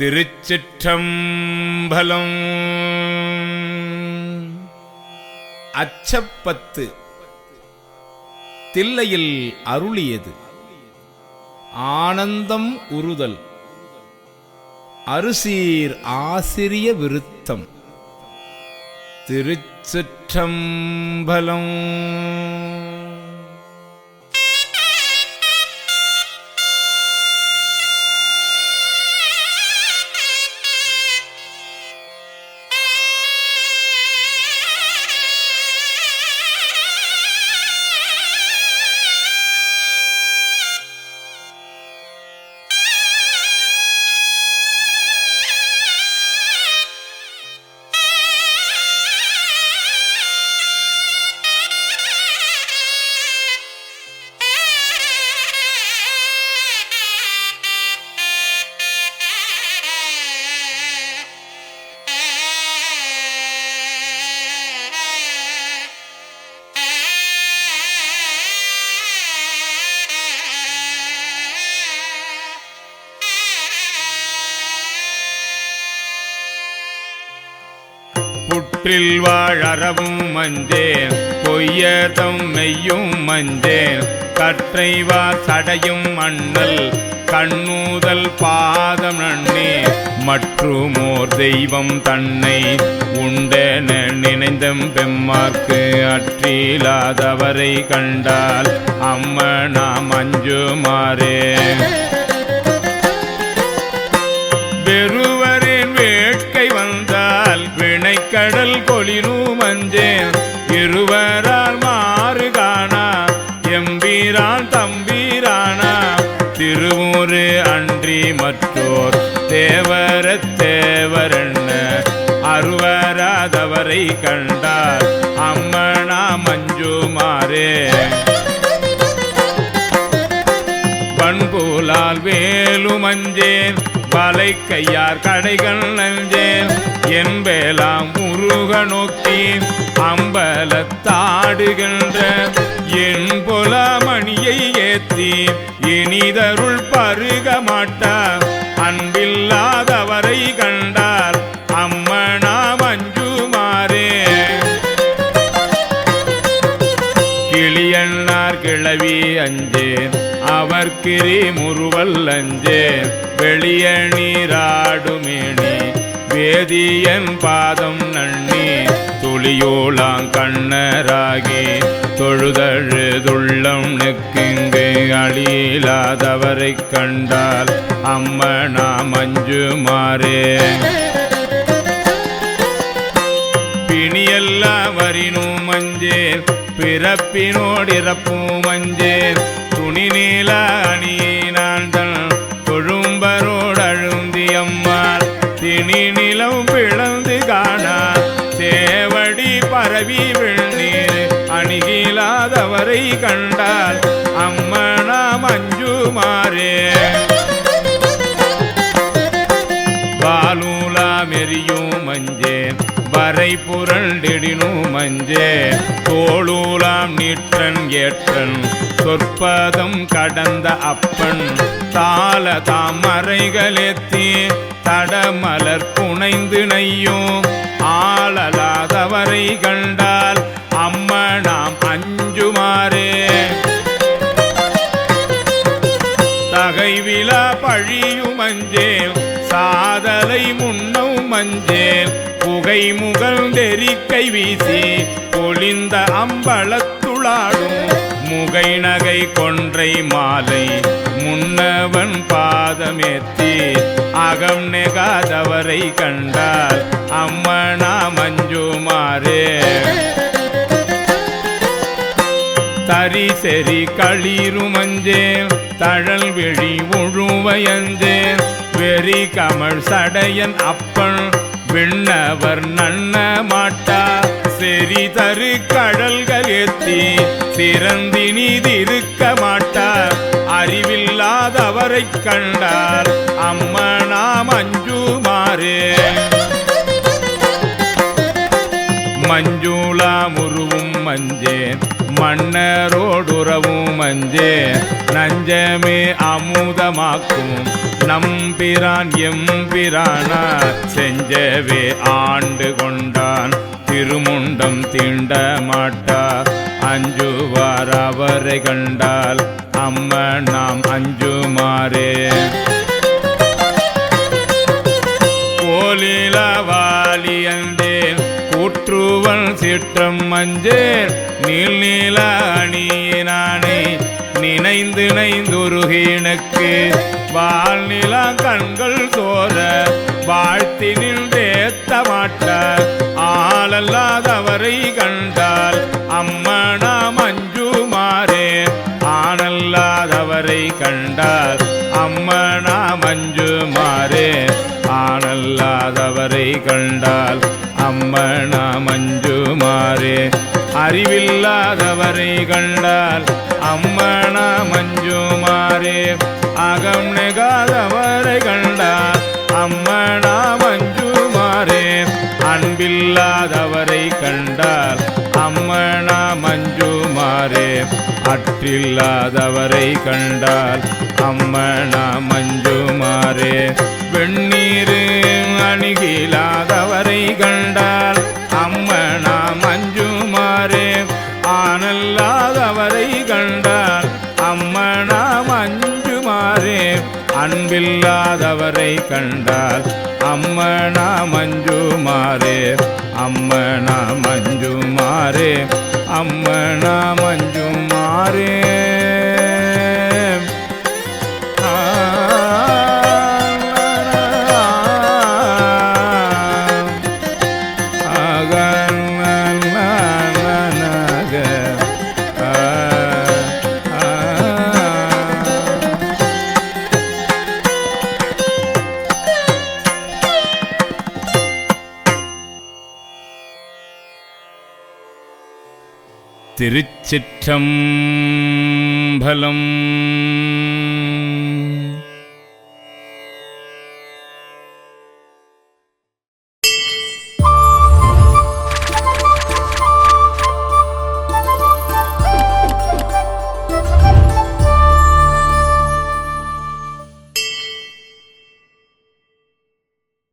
திருச்சிற்றம்பலம். அச்சப்பத்து தில்லையில் அருளியது. ஆனந்தம் உறுதல். அருசீர் ஆசிரிய விருத்தம். திருச்சிற்றம்பலம். புற்றில் வாழறவும் மஞ்சேன் பொய்யதம் மெய்யும் மஞ்சேன் கற்றைவா சடையும் மண்ணல் கண்ணூதல் பாதம் நன்னே. மற்றுமோர் தெய்வம் தன்னை உண்டென நினைந்தம் பெம்மார்க்கு அற்றிலாதவரை கண்டால் அம்ம நாம் அஞ்சுமாறே கடல் கொளினு மஞ்சேன். இருவரால் மாறு காணா எம்பீரான் தம்பீரானா திருவுரு அன்றி மற்றோர் தேவர தேவரண்ண அருவராதவரை கண்டார். அம்மனா மஞ்சுமாறே பண்புலால் வேலு மஞ்சேன் வலை கையார் கடைகள் நஞ்சேன். என்பேலாம் முருக நோக்கி அம்பலத்தாடுகின்ற என் புலமணியை ஏத்தி இனிதருள் பருக மாட்டார். கிளியண்ணார் அஞ்சேன் அவர் கிரி முருவல் அஞ்சேன் வெளிய நீராடுமேனி வேதியன் பாதம் நன்னி. துளியோளாங் கண்ணராகி தொழுதழுதுள்ளம் நெக்கிங்கு அழியிலாதவரை கண்டால் அம்மனா மஞ்சுமாறே. பிணியெல்லாம் வரினும் மஞ்சேன் பிறப்பினோடிறப்பும் மஞ்சேன் துணி நீல அணியினான் தொழும்பரோடு அழுந்தியம்மாள் திணி நிலம் பிளந்து காணா சேவடி பரவி வெண்ணீர் அணுகிலாதவரை கண்டால் அம்மனா மஞ்சுமாறே பாலூலா மெரியும் மஞ்சேன் வரை புரண்டிடினும் மஞ்சே. தோளூலாம் நீற்றன் ஏற்றன் சொற்பதம் கடந்த அப்பன். தாள தாமரைகளேத்தி தடமலர் புனைந்து நையும் ஆளலாதவரை கண்டால் அம்மனாம் அஞ்சுமாறே. தகைவிலா பழியும் மஞ்சேல் சாதலை முன்னும் மஞ்சேல். புகை முகழ்ந்தெரிக்கை வீசி பொழிந்த அம்பலத்துளாடும் முகை நகை கொன்றை மாலை முன்னவன் பாதமேத்தி அகம் நெகாதவரை கண்டால் அம்மனா மஞ்சுமாறே தரி செறி களிருமஞ்சேன் தழல் விழி உழுவயஞ்சேன் வெறி கமழ் சடையன் அப்பன் விண்ணவர் நன்ன மாட்டா. செறி தரு கடல்கள் ஏத்தி சிறந்தினி திருக்க மாட்டா. அறிவில்லாதவரைக் கண்டால் அம்மனா அஞ்சுமாறு மஞ்சூளா முருவும் மஞ்சேன். மன்னரோடுறவும் மஞ்சே நஞ்சமே அமுதமாக்கும். நம்பிரான் எம்பிரானா செஞ்சவே ஆண்டு கொண்டான். திருமுண்டம் தீண்ட மாட்டார் அஞ்சுவார் அவரை கண்டால். அம்ம நாம் அஞ்சுமாறே. கோலிலவாலியந்தேன் கூற்றுவன் சிற்றம் மஞ்சேர் நீல் நீல அணியினானே நினைந்து நைந்துருகினுக்கு. வாழ்நில கண்கள் சோர வாழ்த்தினில் தேத்த மாட்ட. ஆளல்லாதவரை கண்டால் அம்மனா மஞ்சுமாறே ஆனல்லாதவரை கண்டால் அம்மனா மஞ்சுமாறே ஆனல்லாதவரை கண்டால் ரமண மஞ்சுமாரே அறிவில்லாதவரை கண்டால் அம்மண மஞ்சுமாரே அகம் நெகாதவரை கண்டால் அம்மண மஞ்சுமாரே அன்பில்லாதவரை கண்டால் அம்மண மஞ்சுமாரே அற்றில்லாதவரை கண்டால் அம்மனா மஞ்சுமாரே வெண்ணீர் அணுகிலாதவரை கண்டால் இல்லாதவரை கண்டால் அம்மனா மஞ்சுமாரே அம்மனா மஞ்சுமாரே அம்மனா மஞ்சுமாரே திருச்சிற்றம்பலம்.